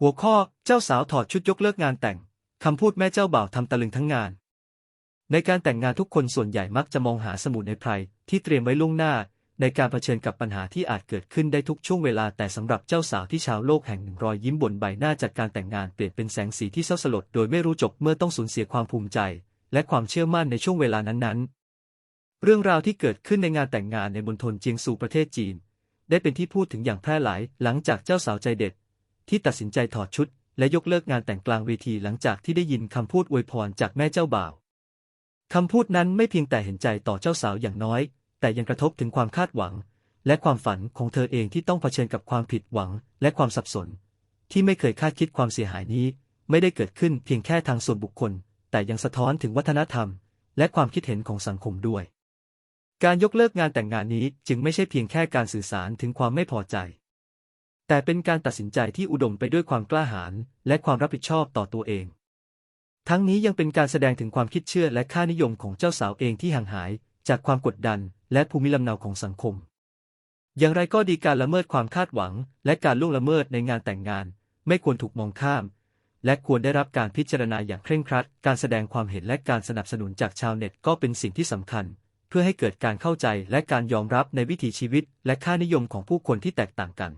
หัวข้อเจ้าสาวถอดชุดยกเลิกงานแต่ง คำพูดแม่เจ้าบ่าวทำตะลึงทั้งงาน ในการแต่งงานทุกคนส่วนใหญ่มักจะมองหาสมุดในไพรที่เตรียมไว้ล่วงหน้า ในการเผชิญกับปัญหาที่อาจเกิดขึ้นได้ทุกช่วงเวลาแต่สำหรับเจ้าสาวที่ชาวโลกแห่งหนึ่งรอยยิ้มบนใบหน้าจากการแต่งงานเปลี่ยนเป็นแสงสีที่เศร้าสลดโดยไม่รู้จบเมื่อต้องสูญเสียความภูมิใจ และความเชื่อมั่นในช่วงเวลานั้นๆ เรื่องราวที่เกิดขึ้นในงานแต่งงานในมณฑลเจียงซูประเทศจีน ได้เป็นที่พูดถึงอย่างแพร่หลายหลังจากเจ้าสาวใจเด็ด ที่ตัดสินใจถอดชุด และยกเลิกงานแต่งกลางเวทีหลังจากที่ได้ยินคำพูดอวยพรจากแม่เจ้าบ่าวคำพูดนั้นไม่เพียงแต่เห็นใจต่อเจ้าสาวอย่างน้อย แต่ยังกระทบถึงความคาดหวัง และความฝันของเธอเองที่ต้องเผชิญกับความผิดหวังและความสับสน ที่ไม่เคยคาดคิดความเสียหายนี้ ไม่ได้เกิดขึ้นเพียงแค่ทางส่วนบุคคล แต่ยังสะท้อนถึงวัฒนธรรม และความคิดเห็นของสังคมด้วย การยกเลิกงานแต่งงานนี้จึงไม่ใช่เพียงแค่การสื่อสารถึงความไม่พอใจ แต่เป็นการตัดสินใจที่อุดมไปด้วยความกล้าหาญและความรับผิดชอบต่อตัวเอง ทั้งนี้ยังเป็นการแสดงถึงความคิดเชื่อและค่านิยมของเจ้าสาวเองที่ห่างหาย จากความกดดัน และภูมิลำเนาของสังคม อย่างไรก็ดีการละเมิดความคาดหวัง และการล่วงละเมิดในงานแต่งงาน ไม่ควรถูกมองข้าม และควรได้รับการพิจารณาอย่างเคร่งครัด การแสดงความเห็นและการสนับสนุนจากชาวเน็ตก็เป็นสิ่งที่สำคัญ เพื่อให้เกิดการเข้าใจและการยอมรับในวิถีชีวิต และค่านิยมของผู้คนที่แตกต่างกัน